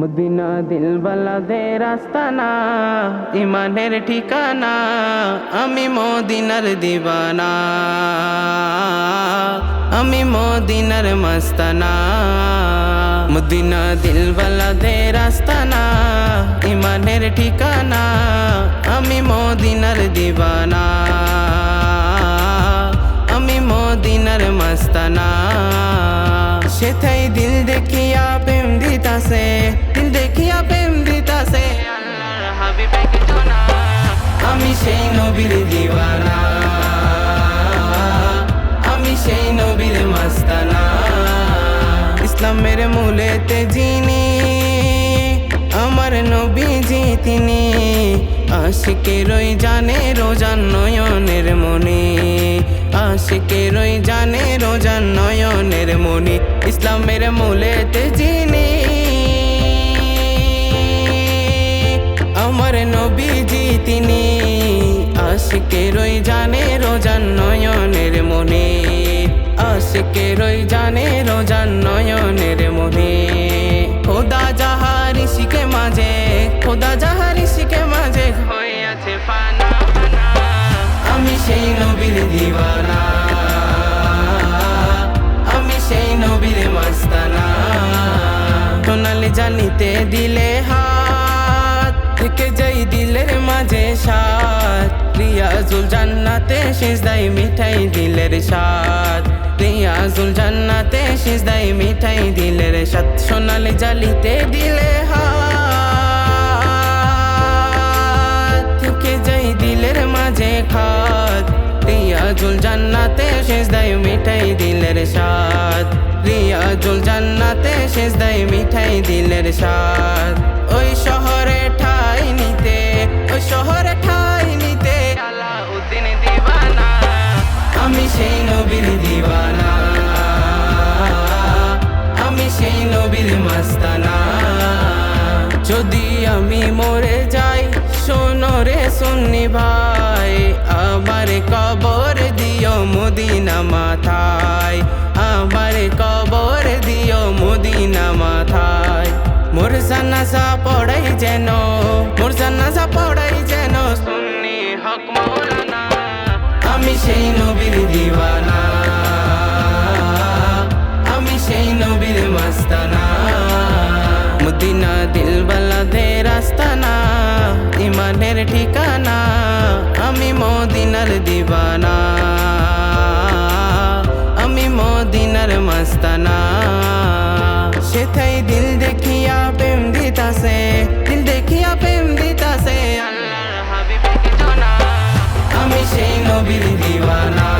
Medina দিল বালাদের রাস্তানা, ইমানের ঠিকানা, আমি মদিনার দিবানা, আমি মদিনার মস্তানা। মদিনা দিল বালাদের রাস্তানা, ইমানের ঠিকানা, আমি মদিনার দিবানা। আমি মদিনার মস্তানা। সেথাই দিল দেখিয়া প্রেম দিতাছে দিল দেখিয়া প্রেম আমি সেই আমি সেই মস্তানা আমার তিনি জানে রোজান জানে রোজান আমার নবীজি তিনি। আশিকে রই জানে রোজান নয়নের মনে। আশিকে রই জানে রোজান নয়নের মনে। খোদা যাহার শিখে মাঝে, খোদা যাহার শিখে মাঝে পানা পানা। আমি সেই নবীর দিওয়ানা আমি সেই নবীর মস্তানা। সোনালি জানিতে দিলে হাত থেকে যাই দিলের মাঝে সাত রিয়াজুল জান্নাতে সিজদাই মিঠাই দিলের সাত রিয়াজুল জান্নাতে সিজদাই মিঠাই দিলের সাত সোনালি জালিতে দিলে হাত। থেকে যাই দিলের মাঝে খাত রিয়াজুল জান্নাতে সিজদাই মিঠাই দিলের সাত রিয়াজুল জান্নাতে সিজদাই মিঠাই দিলের সাত নবীর দিবানা আমি সেই নবীর মস্তানা। যদি আমি মরে যাই শোনো রে সুন্নি ভাই আমার কবর দিও মদিনা মাথায়। আমার কবর দিও মদিনা মাথায়। মোর জানাজা পড়াই যেন মোর জানাজা পড়াই যেন। সুন্নি হক মৌলানা। আমি সেই নবীর দিওয়ানা। মদিনা দিল বালাদে রাস্তানা ইমানের ঠিকানা, আমি মদিনার দিবানা, আমি মদিনার মস্তানা। সেথাই দিল দেখিয়া প্রেম দিতাছে, দিল দেখিয়া প্রেম দিতাছে, আল্লাহর হাবিবে কিছু না আমি সেই নবীর দিওয়ানা।